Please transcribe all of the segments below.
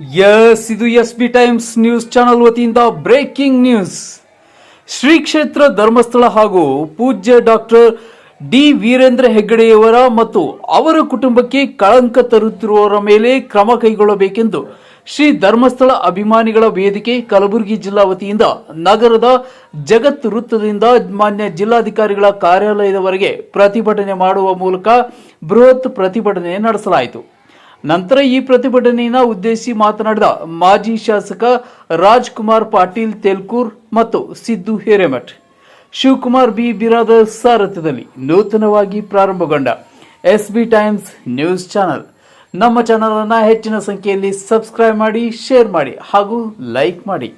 S ಇದು S B times news channel ವತಿಯಿಂದ breaking news. Shri ಕ್ಷೇತ್ರ ಧರ್ಮಸ್ಥಳ ಹಾಗೂ ಪೂಜ್ಯ ಡಾಕ್ಟರ್ ಡಿ ವೀರೇಂದ್ರ ಹೆಗ್ಗಡೆಯವರ ಮತ್ತು ಅವರ ಕುಟುಂಬಕ್ಕೆ ಕಳಂಕ ತರುತ್ತಿರುವವರ ಮೇಲೆ ಕ್ರಮ ಕೈಗೊಳ್ಳಬೇಕೆಂದು ಶ್ರೀ ಧರ್ಮಸ್ಥಳ ಅಭಿಮಾನಿಗಳ ವೇದಿಕೆ ಕಲಬುರಗಿ ಜಿಲ್ಲಾ ವತಿಯಿಂದ ನಗರದ ಜಗತ್ ವೃತ್ತದಿಂದ ಮಾನ್ಯ ಜಿಲ್ಲಾಧಿಕಾರಿಗಳ ಕಾರ್ಯಾಲಯದವರೆಗೆ ಪ್ರತಿಭಟನೆ ಮಾಡುವ ಮೂಲಕ ಬೃಹತ್ ಪ್ರತಿಭಟನೆ ನಡೆಸಲಾಯಿತು. ನಂತರ ಈ ಪ್ರತಿಭಟನೆಯನ್ನು ಉದ್ದೇಶಿಸಿ ಮಾತನಾಡಿದ ಮಾಜಿ ಶಾಸಕ ರಾಜ್ಕುಮಾರ್ ಪಾಟೀಲ್ ತೆಲ್ಕೂರ್ ಮತ್ತು ಸಿದ್ದು ಹಿರೇಮಠ್. ಶಿವಕುಮಾರ್ ಬಿ. ಬಿರಾದರ್ ಸಾರಥ್ಯದಲ್ಲಿ ನೂತನವಾಗಿ ಪ್ರಾರಂಭಗೊಂಡ S B times news channel. ನಮ್ಮ ಚಾನಲ್ ಅನ್ನ ಹೆಚ್ಚಿನ ಸಂಖ್ಯೆಯಲ್ಲಿ ಸಬ್ಸ್ಕ್ರೈಬ್ ಮಾಡಿ, ಶೇರ್ ಮಾಡಿ ಹಾಗೂ ಲೈಕ್ ಮಾಡಿ.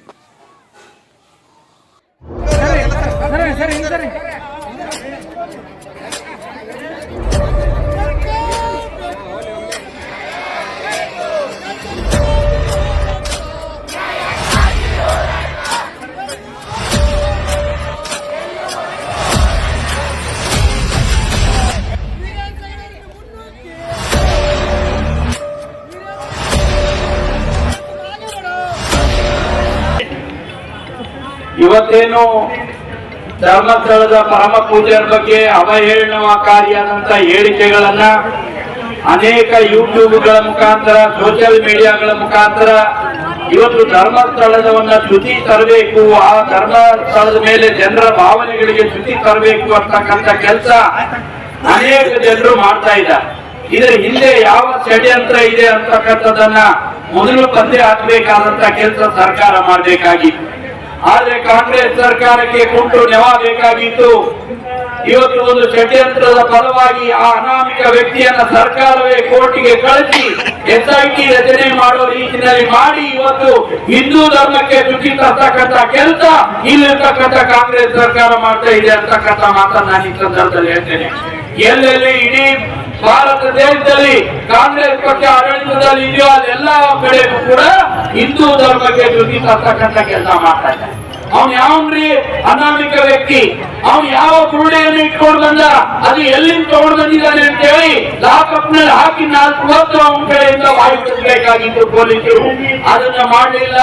ಇವತ್ತೇನು ಧರ್ಮಸ್ಥಳದ ಪರಮ ಪೂಜ್ಯರ ಬಗ್ಗೆ ಅವಹೇಳನಕಾರಿಯಾದಂತ ಹೇಳಿಕೆಗಳನ್ನ ಅನೇಕ ಯೂಟ್ಯೂಬ್ಗಳ ಮುಖಾಂತರ ಸೋಷಿಯಲ್ ಮೀಡಿಯಾಗಳ ಮುಖಾಂತರ ಇವತ್ತು ಧರ್ಮಸ್ಥಳದವನ್ನ ಚ್ಯುತಿ ತರಬೇಕು, ಆ ಧರ್ಮಸ್ಥಳದ ಮೇಲೆ ಜನರ ಭಾವನೆಗಳಿಗೆ ಚ್ಯುತಿ ತರಬೇಕು ಅಂತಕ್ಕಂಥ ಕೆಲಸ ಅನೇಕ ಜನರು ಮಾಡ್ತಾ ಇದ್ದಾರೆ. ಇದರ ಹಿಂದೆ ಯಾವ ಷಡ್ಯಂತ್ರ ಇದೆ ಅಂತಕ್ಕಂಥದ್ದನ್ನ ಮೊದಲು ಪತ್ತೆ ಹಾಕಬೇಕಾದಂತ ಕೆಲಸ ಸರ್ಕಾರ ಮಾಡಬೇಕಾಗಿತ್ತು. ಆದ್ರೆ ಕಾಂಗ್ರೆಸ್ ಸರ್ಕಾರಕ್ಕೆ ಕುಂಟು ನೆವ ಬೇಕಾಗಿತ್ತು. ಇವತ್ತು ಒಂದು ಷಡ್ಯಂತ್ರದ ಫಲವಾಗಿ ಆ ಅನಾಮಿಕ ವ್ಯಕ್ತಿಯನ್ನ ಸರ್ಕಾರವೇ ಕೋರ್ಟಿಗೆ ಕಳಿಸಿ ಎಸ್ ಐ ಟಿ ರಚನೆ ಮಾಡೋ ರೀತಿಯಲ್ಲಿ ಮಾಡಿ ಇವತ್ತು ಹಿಂದೂ ಧರ್ಮಕ್ಕೆ ಚುಕ್ಕಿ ತರ್ತಕ್ಕಂತ ಕೆಲಸ ಇಲ್ಲಿರ್ತಕ್ಕಂಥ ಕಾಂಗ್ರೆಸ್ ಸರ್ಕಾರ ಮಾಡ್ತಾ ಇದೆ ಅಂತಕ್ಕಂಥ ಮಾತನ್ನ ನಾನು ಈ ಸಂದರ್ಭದಲ್ಲಿ ಹೇಳ್ತೇನೆ. ಎಲ್ಲೆಲ್ಲಿ ಇಡೀ ಭಾರತ ದೇಶದಲ್ಲಿ ಕಾಂಗ್ರೆಸ್ ಪಕ್ಷ, ಆಡಳಿತದಲ್ಲಿ ಇದೆಯೋ ಅದೆಲ್ಲ ಕಡೆಗೂ ಕೂಡ ಹಿಂದೂ ಧರ್ಮಕ್ಕೆ ಜೊತೆ ತರ್ತಕ್ಕಂಥ ಕೆಲಸ ಮಾಡ್ತಾ ಇದ್ದಾರೆ. ಅವ್ನು ಯಾವ್ರಿ ಅನಾಮಿಕ ವ್ಯಕ್ತಿ? ಅವನು ಯಾವ ಕುರುಡೆಯನ್ನು ಇಟ್ಕೊಂಡು ಬಂದ? ಅದು ಎಲ್ಲಿಂದ ತಗೊಂಡು ಬಂದಿದ್ದಾನೆ ಅಂತ ಹೇಳಿ ಲಾಕಪ್ನಲ್ಲಿ ಹಾಕಿ ನಾಲ್ಕು ಹೊತ್ತು ಅವನ ಕಡೆಯಿಂದ ವಾಯು ಬಿಡಬೇಕಾಗಿತ್ತು ಪೊಲೀಸರು. ಅದನ್ನ ಮಾಡಲಿಲ್ಲ.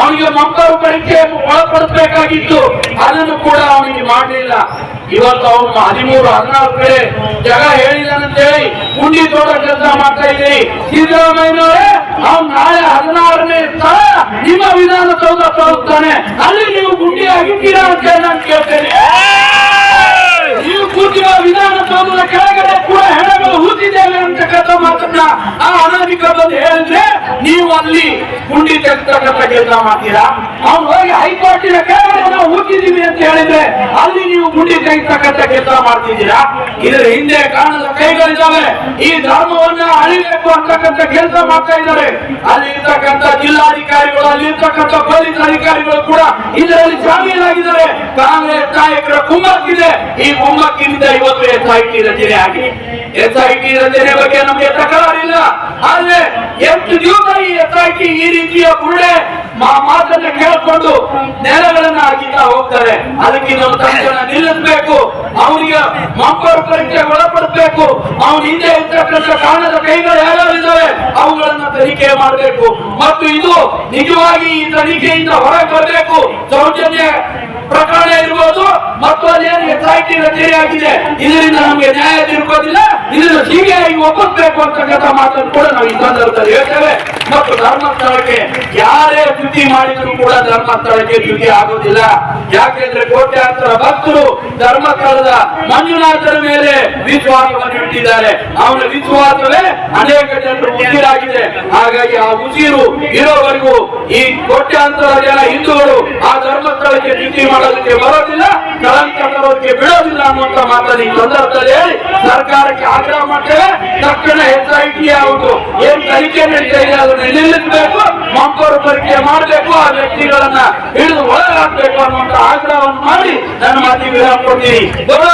ಅವನಿಗೆ ಮಕ್ಕಳು ಪರೀಕ್ಷೆ ಒಳಪಡಿಸಬೇಕಾಗಿತ್ತು. ಅದನ್ನು ಕೂಡ ಅವನಿಗೆ ಮಾಡಲಿಲ್ಲ. ಇವತ್ತು ಅವನು ಹದಿಮೂರು, ಹದಿನಾಲ್ಕು ಕಡೆ ಜಗ ಹೇಳಿದಾನಂತೇಳಿ ಗುಂಡಿ ತೋಟ ಕೆಲಸ ಮಾಡ್ತಾ ಇದ್ದೀರಿ ಸಿದ್ದರಾಮಯ್ಯನವರೇ, ಅವ್ನು ನಾಳೆ ಹದಿನಾರನೇ ಸ್ಥಳ ನಿಮ್ಮ ವಿಧಾನಸೌಧ ತೋರಿಸ್ತಾನೆ ಅಲ್ಲಿ ನೀವು ಗುಂಡಿ ಆಗಿದ್ದೀರಾ ಅಂತ ನಾನು ಕೇಳ್ತೇನೆ ನೀವು ಕೂತಿರುವ ವಿಧಾನಸೌಧದ ಕೆಳಗಡೆ ಕೂಡ ಹೆಣಗಳು ಹೂತಿದ್ದೇವೆ ಅಂತಕ್ಕಂಥ ಮಾತನ್ನ ಆ ಅನಾಮಿಕ ಬಂದು ಹೇಳಿದ್ರೆ ನೀವು ಅಲ್ಲಿ ಗುಂಡಿ ತೆಗೆದುಕೊಂಡಂತ ಕೆಲಸ ಮಾಡ್ತೀರಾ? ಅವ್ನು ಹೋಗಿ ಹೈಕೋರ್ಟಿನ ಕೆಳಗಡೆ ನಾವು ಹೂತಿದ್ದೀವಿ ಅಂತ ಹೇಳಿದ್ರೆ ಅಲ್ಲಿ ನೀವು ಗುಂಡಿ ತೆಗೆತಕ್ಕಂಥ ಕೆಲಸ ಮಾಡ್ತಿದ್ದೀರಾ? ಇದರ ಹಿಂದೆ ಕಾಣದ ಕೈಗಳಿದ್ದಾವೆ. ಈ ಧರ್ಮವನ್ನ ಅಳಿಬೇಕು ಅಂತಕ್ಕಂಥ ಕೆಲಸ ಮಾಡ್ತಾ ಇದ್ದಾರೆ. ಅಲ್ಲಿ ಇರ್ತಕ್ಕಂಥ ಜಿಲ್ಲಾಧಿಕಾರಿಗಳು, ಅಲ್ಲಿ ಇರ್ತಕ್ಕಂಥ ಪೊಲೀಸ್ ಅಧಿಕಾರಿಗಳು ಕೂಡ ಇದರಲ್ಲಿ ಶಾಮೀಲಾಗಿದ್ದಾರೆ. ಕಾಂಗ್ರೆಸ್ ನಾಯಕರ ಕುಮ್ಮಕ್ಕಿದೆ. ಈ ಕುಮ್ಮಕ್ಕಿನಿಂದ ಇವತ್ತು ಎಸ್ ಐ ಟಿ ರಚನೆ ಆಗಿ ಎಸ್ ಐ ಟಿ ರಚನೆ ಬಗ್ಗೆ ನಮಗೆ ತಕರಾರಿಲ್ಲ. ಆದ್ರೆ ಎಷ್ಟು ದಿವಸ ಈ ಎಸ್ ಐ ಟಿ ಈ ರೀತಿಯ ಗುಳ್ಳೆ ಮಾತನ್ನ ಕೇಳಿಕೊಂಡು ನೆಲಗಳನ್ನ ಹಾಕಿತಾ ಹೋಗ್ತಾರೆ. ಅದಕ್ಕೆ ನಾವು ತಕ್ಷಣ ನಿಲ್ಲಿಸಬೇಕು. ಅವನಿಗೆ ಮಕ್ಕಳ ಪರೀಕ್ಷೆ ಒಳಪಡಿಸಬೇಕು ಅವನ ಹಿಂದೆ ಇರ್ತಕ್ಕಂಥ ಕಾರಣದ ಕೈಗಳು ಯಾರ್ಯಾರು ಅವುಗಳನ್ನ ತನಿಖೆ ಮಾಡಬೇಕು. ಮತ್ತು ಇದು ನಿಜವಾಗಿ ಈ ತನಿಖೆಯಿಂದ ಹೊರಗೆ ಬರಬೇಕು. ಸೌಜನ್ಯ ಐ ರಚನೆ ಆಗಿದೆ ಇದರಿಂದ ನಮಗೆ ನ್ಯಾಯ ತಿರುಗೋದಿಲ್ಲ. ಇದನ್ನು ಸಿಬಿಐ ಒಪ್ಪಿಸಬೇಕು ಅಂತಕ್ಕಂಥ ಮಾತನ್ನು ಕೂಡ ನಾವು ಈ ಸಂದರ್ಭದಲ್ಲಿ ಹೇಳ್ತೇವೆ. ಮತ್ತು ಧರ್ಮಸ್ಥಳಕ್ಕೆ ಯಾರೇ ಚ್ಯುತಿ ಮಾಡಿದರೂ ಕೂಡ ಧರ್ಮಸ್ಥಳಕ್ಕೆ ಚ್ಯುತಿ ಆಗೋದಿಲ್ಲ. ಯಾಕೆಂದ್ರೆ ಕೋಟ್ಯಾಂತರ ಭಕ್ತರು ಧರ್ಮಸ್ಥಳದ ಮಂಜುನಾಥರ ಮೇಲೆ ವಿಶ್ವಾಸವನ್ನು ಇಟ್ಟಿದ್ದಾರೆ. ಅವನ ವಿಶ್ವಾಸವೇ ಅನೇಕ ಜನರು ಉಸಿರಾಗಿದೆ ಹಾಗಾಗಿ ಆ ಉಸಿರು ಇರೋವರೆಗೂ ಈ ಕೋಟ್ಯಾಂತರ ಜನ ಹಿಂದೂಗಳು ಆ ಧರ್ಮಸ್ಥಳಕ್ಕೆ ಚ್ಯುತಿ ಮಾಡೋದಕ್ಕೆ ಬರೋದಿಲ್ಲ, ಕಳಂಕ ತರೋದಕ್ಕೆ ಬಿಡೋದಿಲ್ಲ ಅನ್ನುವಂತ ಮಾತನ್ನು ಈ ಸಂದರ್ಭದಲ್ಲಿ ಹೇಳಿ, ಸರ್ಕಾರಕ್ಕೆ ಆಗ್ರಹ ಮಾಡ್ತೇವೆ. ತಕ್ಷಣ ಎಸ್ ಐ ಯಾವುದು, ಏನ್ ತನಿಖೆ ನಡೀತಾ ಇದೆ ಅದನ್ನು ನಿಲ್ಲಿಸಬೇಕು, ಮಂಪರು ಪರೀಕ್ಷೆ ಮಾಡಬೇಕು, ಆ ವ್ಯಕ್ತಿಗಳನ್ನ ಹಿಡಿದು ಒಳಗಾಗಬೇಕು ಅನ್ನುವಂತ ಆಗ್ರಹವನ್ನು ಮಾಡಿ ನನ್ನ ಮಾತಿಗೆ ವಿರಾಮ ಕೊಡ್ತೀನಿ. ಬೋಲೋ